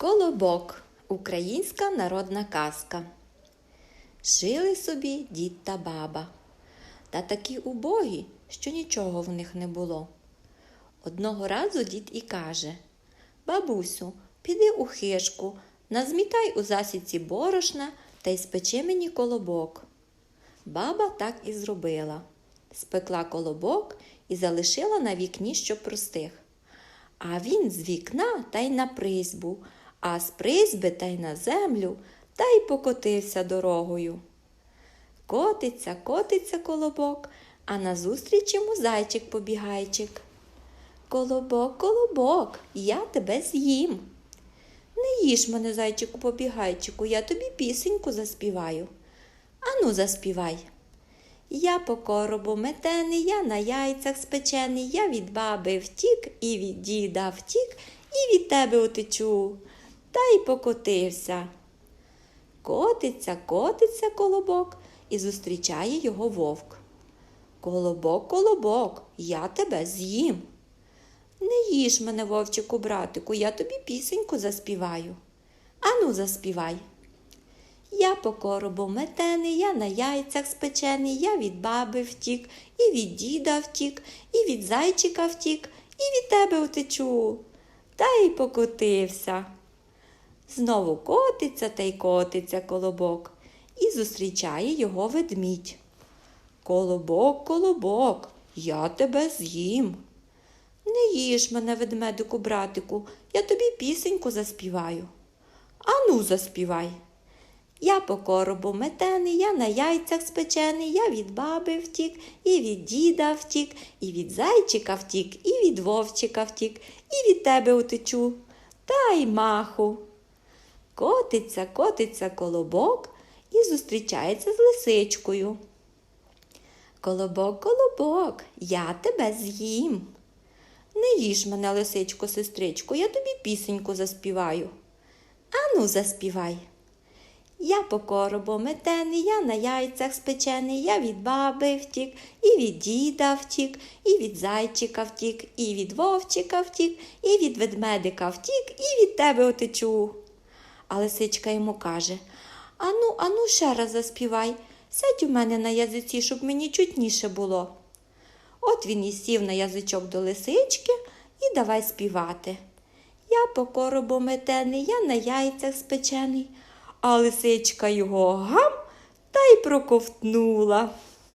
Колобок українська народна казка. Жили собі дід та баба, та такі убогі, що нічого в них не було. Одного разу дід і каже Бабусю, піди у хишку, назмітай у засідці борошна та й спечи мені колобок. Баба так і зробила. Спекла колобок і залишила на вікні, щоб простих. А він з вікна та й на призьбу, а з призьби та й на землю, та й покотився дорогою. Котиться, котиться колобок, а назустріч йому зайчик побігайчик. Колобок, колобок, я тебе з'їм. Не їж мене, зайчику побігайчику, я тобі пісеньку заспіваю. Ану, заспівай. Я по коробу метений, я на яйцях спечений, я від баби втік, і від діда втік, і від тебе утечу, та й покотився. Котиться, котиться колобок і зустрічає його вовк. Колобок, колобок, я тебе з'їм. Не їж мене, вовчику, братику, я тобі пісеньку заспіваю. Ану, заспівай. Я по коробу метений, я на яйцях спечений, я від баби втік, і від діда втік, і від зайчика втік, і від тебе втечу. Та й покотився. Знову котиться та й котиться колобок і зустрічає його ведмідь. Колобок, колобок, я тебе з'їм. Не їж мене, ведмедику, братику, я тобі пісеньку заспіваю. Ану, заспівай. Я по коробу метений, я на яйцях спечений, я від баби втік, і від діда втік, і від зайчика втік, і від вовчика втік, і від тебе утечу. Та й маху. Котиться, котиться колобок і зустрічається з лисичкою. Колобок, колобок, я тебе з'їм. Не їж мене, лисичко, сестричко, я тобі пісеньку заспіваю. Ану, заспівай. Я по коробу метений, я на яйцях спечений, я від баби втік, і від діда втік, і від зайчика втік, і від вовчика втік, і від ведмедика втік, і від тебе отечу. А лисичка йому каже Ану, ану, ще раз заспівай, сядь у мене на язиці, щоб мені чутніше було. От він і сів на язичок до лисички і давай співати. Я по коробу метений, я на яйцях спечений, а лисичка його гам та й проковтнула.